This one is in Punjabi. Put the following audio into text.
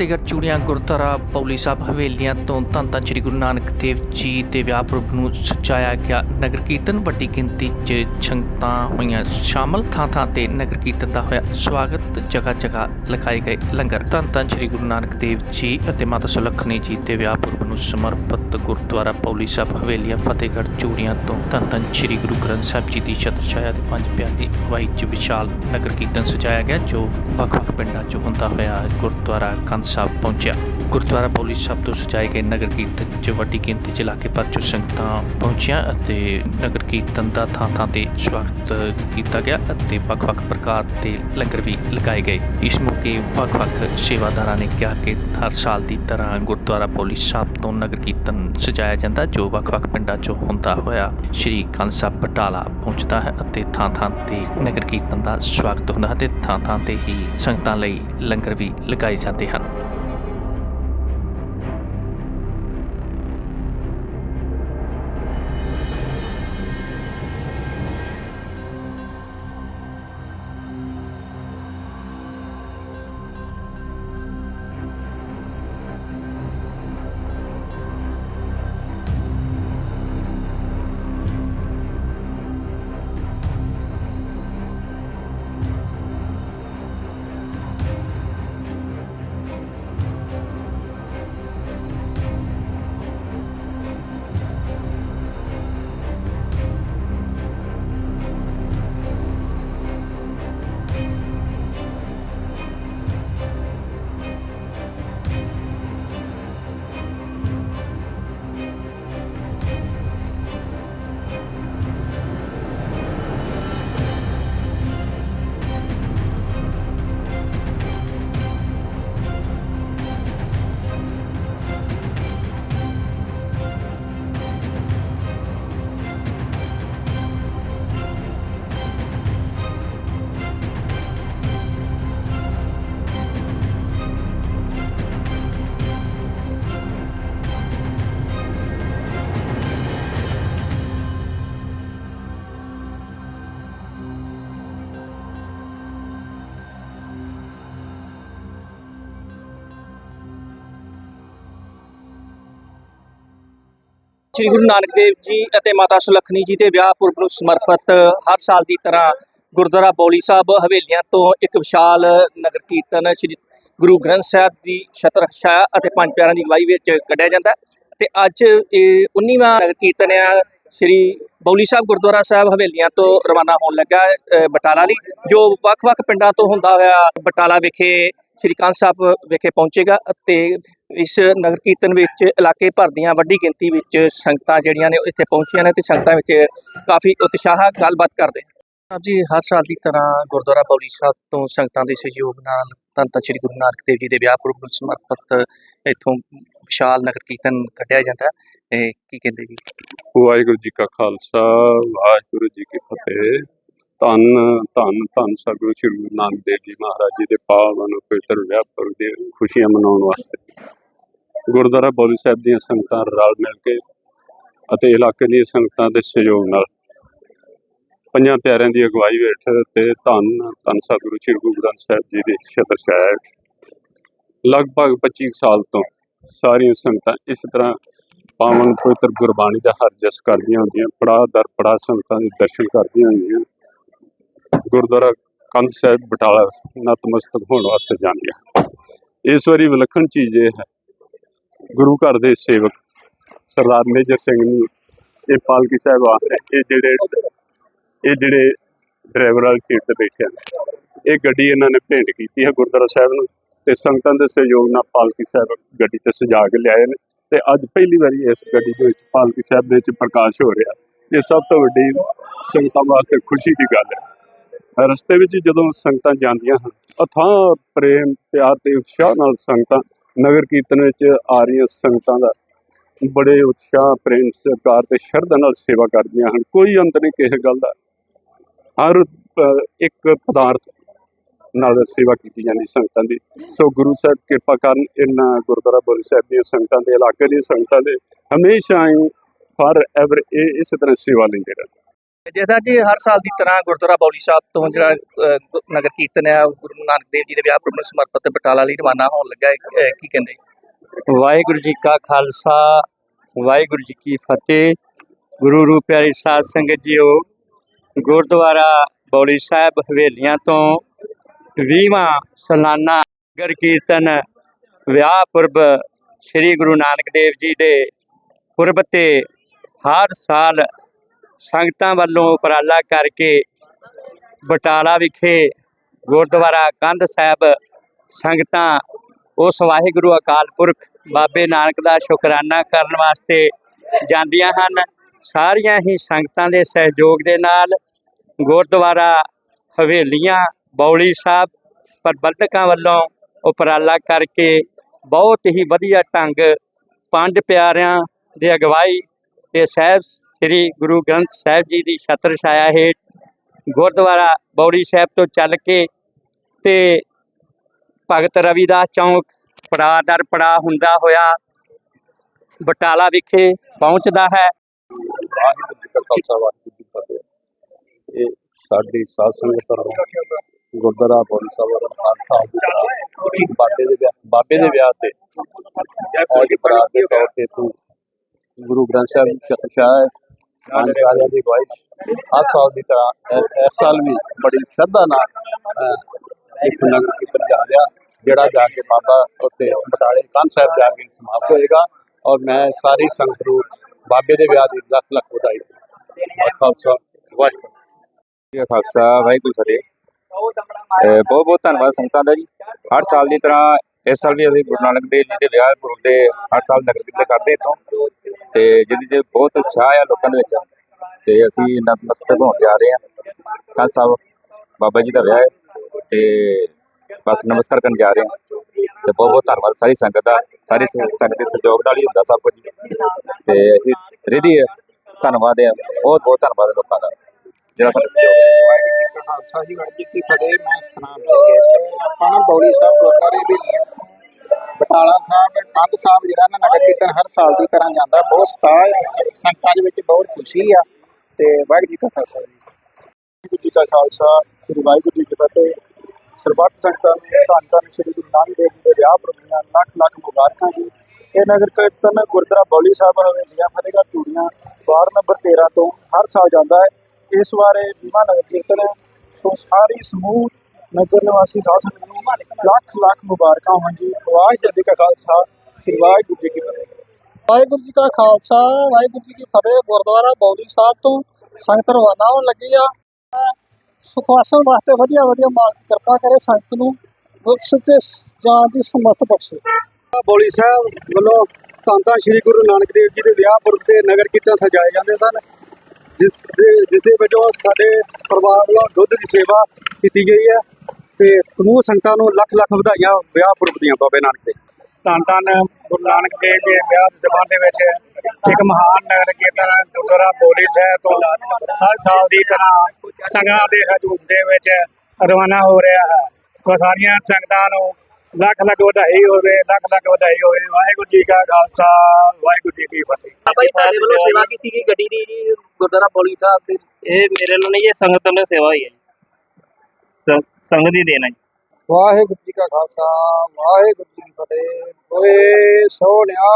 ਫਤਿਹਗੜ੍ਹ, ਚੂੜੀਆਂ, ਗੁਰਦੁਆਰਾ ਪੌਲੀ ਸਾਹਿਬ, ਹਵੇਲੀਆਂ ਤੋਂ ਧੰਨ ਧੰਨ ਸ੍ਰੀ ਗੁਰੂ ਨਾਨਕ ਦੇਵ ਜੀ ਦੇ ਵਿਆਹ ਪੁਰਬ ਨੂੰ ਸਜਾਇਆ ਗਿਆ ਨਗਰ ਕੀਰਤਨ। ਵੱਡੀ ਗਿਣਤੀ 'ਚ ਸੰਗਤਾਂ ਹੋਈਆਂ ਸ਼ਾਮਲ। ਥਾਂ ਥਾਂ ਤੇ ਨਗਰ ਕੀਰਤਨ ਦਾ ਹੋਇਆ ਸਵਾਗਤ। ਜਗ੍ਹਾ ਜਗ੍ਹਾ ਲਗਾਏ ਗਏ ਲੰਗਰ। ਧੰਨ ਧੰਨ ਸ੍ਰੀ ਗੁਰੂ ਨਾਨਕ ਦੇਵ ਜੀ ਅਤੇ ਮਾਤਾ ਸੁਲੱਖਣੀ ਜੀ ਦੇ ਵਿਆਹ ਪੁਰਬ ਨੂੰ ਸਮਰਪਿਤ ਗੁਰਦੁਆਰਾ ਪੌਲੀ ਸਾਹਿਬ ਹਵੇਲੀਆਂ, ਫਤਿਹਗੜ੍ਹ ਚੂੜੀਆਂ ਤੋਂ। ਧੰਨ ਧੰਨ ਸ੍ਰੀ ਗੁਰੂ ਗ੍ਰੰਥ ਸਾਹਿਬ ਜੀ ਦੀ ਛਤਰ ਛਾਇਆ ਦੇ ਪੰਜ ਪਿਆਰ ਦੀ ਅਗਵਾਈ 'ਚ ਵਿਸ਼ਾਲ ਨਗਰ ਕੀਰਤਨ ਸਜਾਇਆ ਗਿਆ, ਜੋ ਵੱਖ-ਵੱਖ ਪਿੰਡਾਂ 'ਚੋਂ ਹੁੰਦਾ ਹੋਇਆ ਗੁਰਦੁਆਰਾ ਕੰਧ ਸਾਹਿਬ ਪਹੁੰਚਿਆ। ਗੁਰਦੁਆਰਾ ਪੌਲੀ ਸਾਹਿਬ ਤੋਂ ਸਜਾਏ ਗਏ ਨਗਰ ਕੀਰਤਨ 'ਚ ਵੱਡੀ ਗਿਣਤੀ 'ਚ ਇਲਾਕੇ ਭਰ 'ਚੋਂ ਸੰਗਤਾਂ ਪਹੁੰਚੀਆਂ ਅਤੇ ਨਗਰ ਕੀਰਤਨ ਦਾ ਥਾਂ-ਥਾਂ ਤੇ ਸਵਾਗਤ ਕੀਤਾ ਗਿਆ ਅਤੇ ਵੱਖ-ਵੱਖ ਪ੍ਰਕਾਰ ਦੇ ਲੰਗਰ ਵੀ ਲਗਾਏ ਗਏ। ਇਸ ਕਿ ਵੱਖ-ਵੱਖ ਸੇਵਾਦਾਰਾਂ ਨੇ ਕਿਹਾ ਕਿ ਹਰ ਸਾਲ ਦੀ ਤਰ੍ਹਾਂ ਗੁਰਦੁਆਰਾ ਪੌਲੀ ਸਾਹਿਬ ਤੋਂ ਨਗਰ ਕੀਰਤਨ ਸਜਾਇਆ ਜਾਂਦਾ, ਜੋ ਵੱਖ-ਵੱਖ ਪਿੰਡਾਂ 'ਚੋਂ ਹੁੰਦਾ ਹੋਇਆ ਸ਼੍ਰੀ ਕੰਧ ਸਾਹਿਬ ਬਟਾਲਾ ਪਹੁੰਚਦਾ ਹੈ ਅਤੇ ਥਾਂ-ਥਾਂ ਤੇ ਨਗਰ ਕੀਰਤਨ ਦਾ ਸਵਾਗਤ ਹੁੰਦਾ ਹੈ ਤੇ ਥਾਂ-ਥਾਂ ਤੇ ਹੀ ਸੰਗਤਾਂ ਲਈ ਲੰਗਰ ਵੀ ਲਗਾਏ ਜਾਂਦੇ ਹਨ। ਸ੍ਰੀ ਗੁਰੂ ਨਾਨਕ ਦੇਵ ਜੀ ਅਤੇ ਮਾਤਾ ਸੁਲੱਖਣੀ ਜੀ ਦੇ ਵਿਆਹ ਪੁਰਬ ਨੂੰ ਸਮਰਪਿਤ ਹਰ ਸਾਲ ਦੀ ਤਰ੍ਹਾਂ ਗੁਰਦੁਆਰਾ ਬੌਲੀ ਸਾਹਿਬ ਹਵੇਲੀਆਂ ਤੋਂ ਇੱਕ ਵਿਸ਼ਾਲ ਨਗਰ ਕੀਰਤਨ ਸ੍ਰੀ ਗੁਰੂ ਗ੍ਰੰਥ ਸਾਹਿਬ ਦੀ ਛਤਰ ਅਤੇ ਪੰਜ ਪਿਆਰਾਂ ਦੀ ਅਗਵਾਈ ਵਿੱਚ ਕੱਢਿਆ ਜਾਂਦਾ ਹੈ। ਤੇ ਅੱਜ ਇਹ 19ਵਾਂ ਨਗਰ ਕੀਰਤਨ ਆ, ਸ੍ਰੀ ਬੌਲੀ ਸਾਹਿਬ ਗੁਰਦੁਆਰਾ ਸਾਹਿਬ ਹਵੇਲੀਆਂ ਤੋਂ ਰਵਾਨਾ ਹੋਣ ਲੱਗਾ ਬਟਾਲਾ ਲਈ, ਜੋ ਵੱਖ-ਵੱਖ ਪਿੰਡਾਂ ਤੋਂ ਹੁੰਦਾ ਹੋਇਆ ਬਟਾਲਾ ਵਿਖੇ, ਸ੍ਰੀ ਕਾਂਤ ਸਾਹਿਬ ਵਿਖੇ ਪਹੁੰਚੇਗਾ ਅਤੇ ਇਸ ਨਗਰ ਕੀਰਤਨ ਵਿੱਚ, ਇਲਾਕੇ ਭਰ ਦੀਆਂ ਵੱਡੀ ਗਿਣਤੀ ਵਿੱਚ ਸੰਗਤਾਂ ਜਿਹੜੀਆਂ ਨੇ ਉਹ ਇੱਥੇ ਪਹੁੰਚੀਆਂ ਨੇ ਤੇ ਸੰਗਤਾਂ ਵਿੱਚ ਕਾਫੀ ਉਤਸ਼ਾਹ ਗੱਲਬਾਤ ਕਰਦੇ ਆਪ ਜੀ, ਹਰ ਸਾਲ ਦੀ ਤਰ੍ਹਾਂ ਗੁਰਦੁਆਰਾ ਬੌਲੀ ਸਾਹਿਬ ਤੋਂ ਸੰਗਤਾਂ ਦੇ ਸਹਿਯੋਗ ਨਾਲ ਧੰਨ ਧੰਨ ਸ੍ਰੀ ਗੁਰੂ ਨਾਨਕ ਦੇਵ ਜੀ ਦੇ ਵਿਆਹ ਪੁਰਬ ਨੂੰ ਸਮਰਪਿਤ ਇੱਥੋਂ ਵਿਸ਼ਾਲ ਨਗਰ ਕੀਰਤਨ ਕੱਢਿਆ ਜਾਂਦਾ ਹੈ। ਕੀ ਕਹਿੰਦੇ ਜੀ? ਵਾਹਿਗੁਰੂ ਜੀ ਕਾ ਖਾਲਸਾ, ਵਾਹਿਗੁਰੂ ਜੀ ਕੀ ਫਤਿਹ। ਧੰਨ ਧੰਨ ਧੰਨ ਸਤਿਗੁਰੂ ਸ੍ਰੀ ਗੁਰੂ ਨਾਨਕ ਦੇਵ ਜੀ ਮਹਾਰਾਜ ਜੀ ਦੇ ਪਾਵਨ ਪਵਿੱਤਰ ਵਿਆਹ ਪੁਰਬ ਖੁਸ਼ੀਆਂ ਮਨਾਉਣ ਵਾਸਤੇ। ਗੁਰਦੁਆਰਾ ਬੌਲੀ ਸਾਹਿਬ ਦੀਆਂ ਸੰਗਤਾਂ ਰਲ ਮਿਲ ਕੇ ਅਤੇ ਇਲਾਕੇ ਦੀਆਂ ਸੰਗਤਾਂ ਦੇ ਸਹਿਯੋਗ ਨਾਲ ਪੰਜਾਂ ਪਿਆਰਿਆਂ ਦੀ ਅਗਵਾਈ ਹੇਠ ਤੇ ਧੰਨ ਧੰਨ ਸਤਿਗੁਰੂ ਸ੍ਰੀ ਗੁਰੂ ਗ੍ਰੰਥ ਸਾਹਿਬ ਜੀ ਦੇ ਛਤਰ ਛਾਇਆ ਲਗਭਗ 25 ਸਾਲ ਤੋਂ ਸਾਰੀਆਂ ਸੰਗਤਾਂ ਇਸ ਤਰ੍ਹਾਂ ਪਾਵਨ ਪਵਿੱਤਰ ਗੁਰਬਾਣੀ ਦਾ ਹਰ ਜਸ ਕਰਦੀਆਂ ਹੁੰਦੀਆਂ, ਪੜਾਅ ਦਰ ਪੜਾਅ ਸੰਗਤਾਂ ਦੇ ਦਰਸ਼ਨ ਕਰਦੀਆਂ ਹੁੰਦੀਆਂ। ਗੁਰਦੁਆਰਾ ਕੰਧ ਸਾਹਿਬ ਬਟਾਲਾ ਨਤਮਸਤਕ ਹੋਣ ਵਾਸਤੇ ਜਾਂਦੀਆਂ। ਇਸ ਵਾਰੀ ਵਿਲੱਖਣ ਚੀਜ਼ ਇਹ ਹੈ, ਗੁਰੂ ਘਰ ਦੇ ਸੇਵਕ ਸਰਦਾਰ ਮੇਜਰ ਸਿੰਘ ਨੂੰ ਇਹ ਪਾਲਕੀ ਸਾਹਿਬ ਵਾਸਤੇ ਇਹ ਜਿਹੜੇ ਇਹ ਜਿਹੜੇ ਡਰਾਈਵਰ ਵਾਲੀ ਸੀਟ ਤੇ ਬੈਠੇ ਹਨ, ਇਹ ਗੱਡੀ ਇਹਨਾਂ ਨੇ ਭੇਂਟ ਕੀਤੀ ਹੈ ਗੁਰਦੁਆਰਾ ਸਾਹਿਬ ਨੂੰ। ਤੇ ਸੰਗਤਾਂ ਦੇ ਸਹਿਯੋਗ ਨਾਲ ਪਾਲਕੀ ਸਾਹਿਬ ਗੱਡੀ ਤੇ ਸਜਾ ਕੇ ਲਿਆਏ ਨੇ ਤੇ ਅੱਜ ਪਹਿਲੀ ਵਾਰੀ ਇਸ ਗੱਡੀ ਦੇ ਵਿੱਚ ਪਾਲਕੀ ਸਾਹਿਬ ਦੇ ਵਿੱਚ ਪ੍ਰਕਾਸ਼ ਹੋ ਰਿਹਾ। ਇਹ ਸਭ ਤੋਂ ਵੱਡੀ ਸੰਗਤਾਂ ਵਾਸਤੇ ਖੁਸ਼ੀ ਦੀ ਗੱਲ ਹੈ। ਰਸਤੇ ਵਿੱਚ ਜਦੋਂ ਸੰਗਤਾਂ ਜਾਂਦੀਆਂ ਹਨ ਅਥਾਹ ਪ੍ਰੇਮ, ਪਿਆਰ ਤੇ ਉਤਸ਼ਾਹ ਨਾਲ ਸੰਗਤਾਂ, ਨਗਰ ਕੀਰਤਨ ਵਿੱਚ ਆ ਰਹੀਆਂ ਸੰਗਤਾਂ ਦਾ ਬੜੇ ਉਤਸ਼ਾਹ, ਪ੍ਰੇਮ, ਸਤਿਕਾਰ ਤੇ ਸ਼ਰਧਾ ਨਾਲ ਸੇਵਾ ਕਰਦੀਆਂ ਹਨ। ਕੋਈ ਅੰਤ ਨਹੀਂ ਕਿਸੇ ਗੱਲ ਦਾ। ਹਰ ਇੱਕ ਪਦਾਰਥ ਨਾਲ ਸੇਵਾ ਕੀਤੀ ਜਾਂਦੀ ਸੰਗਤਾਂ ਦੀ। ਸੋ ਗੁਰੂ ਸਾਹਿਬ ਕਿਰਪਾ ਕਰਨ ਇਹਨਾਂ ਗੁਰਦੁਆਰਾ ਬੋਲੀ ਸਾਹਿਬ ਦੀਆਂ ਸੰਗਤਾਂ ਦੇ ਇਲਾਕੇ ਦੀਆਂ ਸੰਗਤਾਂ ਦੇ ਹਮੇਸ਼ਾ ਹੀ ਫਰ ਐਵਰ ਇਹ ਇਸੇ ਤਰ੍ਹਾਂ ਸੇਵਾ ਲੈਂਦੇ ਰਹਿਣ। ਜਿਹਦਾ ਜੀ ਹਰ ਸਾਲ ਦੀ ਤਰ੍ਹਾਂ ਗੁਰਦੁਆਰਾ ਬੌਲੀ ਸਾਹਿਬ ਤੋਂ ਜਿਹੜਾ ਨਗਰ ਕੀਰਤਨ ਹੈ ਗੁਰੂ ਨਾਨਕ ਦੇਵ ਜੀ ਦੇ ਵਿਆਹ ਨੂੰ ਸਮਰਪਿਤ ਬਟਾਲਾ ਲਈ ਰਵਾਨਾ ਹੋਣ ਲੱਗਾ ਕੀ ਕਹਿੰਦੇ? ਵਾਹਿਗੁਰੂ ਜੀ ਕਾ ਖਾਲਸਾ ਵਾਹਿਗੁਰੂ ਜੀ ਕੀ ਫਤਿਹ। ਗੁਰੂ ਰੂਪ ਪਿਆਰੀ ਸਾਧ ਸੰਗਤ ਜੀਓ ਗੁਰਦੁਆਰਾ ਬੌਲੀ ਸਾਹਿਬ ਹਵੇਲੀਆਂ ਤੋਂ 20ਵਾਂ ਸਾਲਾਨਾ ਨਗਰ ਕੀਰਤਨ ਵਿਆਹ ਪੁਰਬ ਸ੍ਰੀ ਗੁਰੂ ਨਾਨਕ ਦੇਵ ਜੀ ਦੇ ਪੁਰਬ ਤੇ ਹਰ ਸਾਲ ਸੰਗਤਾਂ ਵੱਲੋਂ ਉਪਰਾਲਾ ਕਰਕੇ ਬਟਾਲਾ ਵਿਖੇ ਗੁਰਦੁਆਰਾ ਕੰਧ ਸਾਹਿਬ ਸੰਗਤਾਂ, ਉਸ ਵਾਹਿਗੁਰੂ ਅਕਾਲ ਪੁਰਖ ਬਾਬੇ ਨਾਨਕ ਦਾ ਸ਼ੁਕਰਾਨਾ ਕਰਨ ਵਾਸਤੇ ਜਾਂਦੀਆਂ ਹਨ। ਸਾਰੀਆਂ ਹੀ ਸੰਗਤਾਂ ਦੇ ਸਹਿਯੋਗ ਦੇ ਨਾਲ ਗੁਰਦੁਆਰਾ ਹਵੇਲੀਆਂ ਬੌਲੀ ਸਾਹਿਬ ਪ੍ਰਬੰਧਕਾਂ ਵੱਲੋਂ ਉਪਰਾਲਾ ਕਰਕੇ ਬਹੁਤ ਹੀ ਵਧੀਆ ਢੰਗ ਪੰਜ ਪਿਆਰਿਆਂ ਦੇ ਅਗਵਾਈ ਤੇ ਸਾਹਿਬ ਸ੍ਰੀ ਗੁਰੂ ਗ੍ਰੰਥ ਸਾਹਿਬ ਜੀ ਦੀ ਛਤਰ ਛਾਇਆ ਹੇਠ ਗੁਰਦੁਆਰਾ ਬੌੜੀ ਸਾਹਿਬ ਤੋਂ ਚੱਲ ਕੇ ਤੇ ਭਗਤ ਰਵਿਦਾਸ ਚੌਂਕ ਪੜਾ ਦਰ ਪੜਾ ਹੁੰਦਾ ਹੋਇਆ ਬਟਾਲਾ ਵਿਖੇ ਪਹੁੰਚਦਾ ਹੈ। ਵਾਹਿਗੁਰੂ ਜੀ ਕਾ ਖਾਲਸਾ, ਵਾਹਿਗੁਰੂ ਜੀ ਕੀ ਫਤਿਹ। ਇਹ ਸਾਡੀ ਸਾਧ ਸੰਗਤ ਗੁਰਦੁਆਰਾ ਬੋਲੀ ਸਾਹਿਬ ਦਾ ਖਾਲਸਾ ਬਾਬੇ ਦੇ ਵਿਆਹ ਬਾਬੇ ਦੇ ਵਿਆਹ ਤੇ। ਅੱਜ ਬਰਾਤ ਦੇ ਤੌਰ ਤੇ ਤੂੰ ਗੁਰੂ ਗ੍ਰੰਥ ਸਾਹਿਬ ਸ਼ਾਹ ਪਿਆਰਿਆਂ ਦੀ ਗਵਾਹੀ ਹਰ ਸਾਲ ਦੀ ਤਰ੍ਹਾਂ ਇਸ ਸਾਲ ਵੀ ਬੜੀ ਸ਼ਰਧਾ ਨਾਲ ਇੱਕ ਨਗਰ ਕੀਰਤਨ ਜਾ ਰਿਹਾ ਜਿਹੜਾ ਜਾ ਕੇ ਬਾਬਾ ਉੱਤੇ ਬਟਾਲੇ ਕੰਨ ਸਾਹਿਬ ਜਾ ਕੇ ਸਮਾਪਤ ਹੋਏਗਾ। ਔਰ ਮੈਂ ਸਾਰੀ ਸੰਗਤ ਨੂੰ ਬਾਬੇ ਦੇ ਵਿਆਹ ਦੀ ਲੱਖ ਲੱਖ ਵਧਾਈ ਦਿੰਦਾ। ਹਾਂ। ਖਾਲਸਾ। ਵਾਹਿਗੁਰੂ ਖਾਲਸਾ ਵਾਹਿਗੁਰੂ ਫਤਿਹ। ਬਹੁਤ ਬਹੁਤ ਧੰਨਵਾਦ ਸੰਗਤਾਂ ਦਾ ਜੀ। ਹਰ ਸਾਲ ਦੀ ਤਰ੍ਹਾਂ ਇਸ ਸਾਲ ਵੀ ਅਸੀਂ ਗੁਰੂ ਨਾਨਕ ਦੇਵ ਜੀ ਦੇ ਵਿਆਹ ਪੁਰਬ ਦੇ ਹਰ ਸਾਲ ਨਗਰ ਕੀਰਤਨ ਕਰਦੇ ਇੱਥੋਂ। ਤੇ ਜਿਹਦੇ 'ਚ ਬਹੁਤ ਉਤਸ਼ਾਹ ਆ ਲੋਕਾਂ ਦੇ ਵਿੱਚ। ਤੇ ਅਸੀਂ ਨਤਮਸਤਕ ਹੋਣ ਜਾ ਰਹੇ ਹਾਂ। ਕੱਲ ਸਾਹਿਬ ਬਾਬਾ ਜੀ ਦਾ ਵਿਆਹ ਹੈ। ਤੇ ਬਸ ਨਮਸਕਾਰ ਕਰਨ ਜਾ ਰਹੇ ਹਾਂ। ਤੇ ਬਹੁਤ ਬਹੁਤ ਧੰਨਵਾਦ ਸਾਰੀ ਸੰਗਤ ਦਾ। ਸਾਰੀ ਸੰਗਤ ਦੇ ਸਹਿਯੋਗ ਨਾਲ ਹੀ ਹੁੰਦਾ ਸਭ ਕੁਝ। ਤੇ ਅਸੀਂ ਰਿਧੀ ਧੰਨਵਾਦ ਹੈ। ਬਹੁਤ ਬਹੁਤ ਧੰਨਵਾਦ ਲੋਕਾਂ ਦਾ। ਜਿਹੜਾ ਸਾਡਾ ਸਹਿਯੋਗ ਹੈ। ਵਾਹਿਗੁਰੂ ਜੀ ਕਾ ਖਾਲਸਾ ਜੀ ਵਾਹਿਗੁਰੂ ਜੀ ਕੀ ਫਤਿਹ ਮੈਂ ਸਤਨਾਮ ਸਿੰਘ ਗਿੱਲ ਆਪਾਂ ਨਾ ਬੌਲੀ ਸਾਹਿਬ ਗੁਰਦੁਆਰੇ ਵੇਲੀਆਂ ਬਟਾਲਾ ਸਾਹਿਬ ਕੰਧ ਸਾਹਿਬ ਜਿਹੜਾ ਨਾ ਨਗਰ ਕੀਰਤਨ ਹਰ ਸਾਲ ਦੀ ਤਰ੍ਹਾਂ ਜਾਂਦਾ ਬਹੁਤ ਸਤਾਹ ਹੈ ਸੰਗਤਾਂ ਦੇ ਵਿੱਚ ਬਹੁਤ ਖੁਸ਼ੀ ਆ। ਤੇ ਵਾਹਿਗੁਰੂ ਜੀ ਕਾ ਖਾਲਸਾ ਜੀ। ਵਾਹਿਗੁਰੂ ਜੀ ਕਾ ਖਾਲਸਾ ਸ੍ਰੀ ਵਾਹਿਗੁਰੂ ਜੀ ਕੀ ਫਤਿਹ। ਸਰਬੱਤ ਸੰਗਤਾਂ ਨੂੰ ਧੰਨ ਧੰਨ ਸ੍ਰੀ ਗੁਰੂ ਨਾਨਕ ਦੇਵ ਜੀ ਦੇ ਵਿਆਹ ਪ੍ਰੋਗਰਾਮ ਲੱਖ ਲੱਖ ਮੁਬਾਰਕਾਂ ਜੀ। ਇਹ ਨਗਰ ਕੀਰਤਨ ਗੁਰਦੁਆਰਾ ਬੌਲੀ ਸਾਹਿਬ ਹਵੇਲੀਆਂ ਫਤਿਹਗੜ੍ਹ ਚੂੜੀਆਂ ਵਾਰਡ ਨੰਬਰ 13 ਤੋਂ ਹਰ ਸਾਲ ਜਾਂਦਾ ਹੈ। ਇਸ ਵਾਰ ਇਹ ਵੀਹਾਂ ਨਗਰ ਕੀਰਤਨ ਹੈ। ਸੋ ਸਾਰੀ ਸਮੂਹ ਨਗਰ ਨਿਵਾਸੀ ਸਾਧ ਸੰਗਤ ਨੂੰ ਲੱਖ ਲੱਖ ਮੁਬਾਰਕਾਂ ਹੋਣ ਜੀ। ਵਾਹਿਗੁਰੂ ਜੀ ਕਾ ਖਾਲਸਾ ਸ੍ਰੀ ਵਾਹਿਗੁਰੂ ਜੀ ਕੀ ਫਤਿਹ। ਵਾਹਿਗੁਰੂ ਜੀ ਕਾ ਖਾਲਸਾ ਵਾਹਿਗੁਰੂ ਜੀ ਕੀ ਫਤਿਹ। ਗੁਰਦੁਆਰਾ ਬੌਲੀ ਸਾਹਿਬ ਤੋਂ ਸੰਗਤ ਰਵਾਨਾ ਹੋਣ ਲੱਗੀ ਆ। ਸੁਖਵਾਸਨ ਵਾਸਤੇ ਵਧੀਆ ਵਧੀਆ ਮਾਲਕ ਕਿਰਪਾ ਕਰੇ ਸੰਗਤ ਨੂੰ। ਸੱਚੇ ਜਾਨ ਦੀ ਸਮਰਥ ਬਖਸ਼ੇ। ਬੌਲੀ ਸਾਹਿਬ ਵੱਲੋਂ ਧੰਨ ਧੰਨ ਸ੍ਰੀ ਗੁਰੂ ਨਾਨਕ ਦੇਵ ਜੀ ਦੇ ਵਿਆਹ ਪੁਰਬ ਤੇ ਨਗਰ ਕੀਰਤਨ ਸਜਾਏ ਜਾਂਦੇ ਸਨ। ਜਿਸ ਦੇ ਜਿਸ ਦੇ ਵਜੋਂ ਸਾਡੇ ਪਰਿਵਾਰ ਵੱਲੋਂ ਦੁੱਧ ਦੀ ਸੇਵਾ ਕੀਤੀ ਗਈ ਹੈ ਤੇ ਸਮੂਹ ਸੰਗਤਾਂ ਨੂੰ ਲੱਖ ਲੱਖ ਵਧਾਈਆਂ ਵਿਆਹ ਪੁਰਬ ਦੀਆਂ, ਬਾਬੇ ਨਾਨਕ ਦੇ। ਧੰਨ ਧੰਨ ਗੁਰੂ ਨਾਨਕ ਦੇਵ ਜੀ ਦੇ ਵਿਆਹ ਦੇ ਜਮਾਨ ਦੇ ਵਿੱਚ ਇੱਕ ਮਹਾਨ ਨਗਰ ਕੀਰਤਨ ਗੁਰਦੁਆਰਾ ਬੋਲੀ ਸਾਹਿਬ ਤੋਂ ਹਰ ਸਾਲ ਦੀ ਤਰ੍ਹਾਂ ਸੰਗਤਾਂ ਦੇ ਹਜੂਮ ਦੇ ਵਿੱਚ ਰਵਾਨਾ ਹੋ ਰਿਹਾ ਹੈ। ਤਾਂ ਸਾਰੀਆਂ ਸੰਗਤਾਂ ਨੂੰ ਲੱਖ ਲੱਖ ਵਧਾਈ ਹੋਵੇ ਲੱਖ ਲੱਖ ਵਧਾਈ ਹੋਵੇ। ਵਾਹਿਗੁਰੂ ਜੀ ਕਾ ਖਾਲਸਾ ਵਾਹਿਗੁਰੂ ਜੀ ਕੀ ਫਤਿਹ। ਬਾਬਾ ਜੀ ਤੁਹਾਡੇ ਵੱਲੋਂ ਸੇਵਾ ਕੀਤੀ ਗਈ ਗੱਡੀ ਦੀ ਜੀ ਗੁਰਦੁਆਰਾ ਬੌਲੀ ਸਾਹਿਬ ਦੇ ਇਹ ਮੇਰੇ ਨਾਲ ਨਹੀਂ ਇਹ ਸੰਗਤ ਵੱਲੋਂ ਸੇਵਾ ਹੋਈ ਹੈ ਸੰਗਤ ਹੀ ਦੇਣਾ ਜੀ। ਵਾਹਿਗੁਰੂ ਜੀ ਕਾ ਖਾਲਸਾ ਵਾਹਿਗੁਰੂ ਜੀ ਕੀ ਫਤਿਹ। ਓਏ ਸੋਹਣਿਆ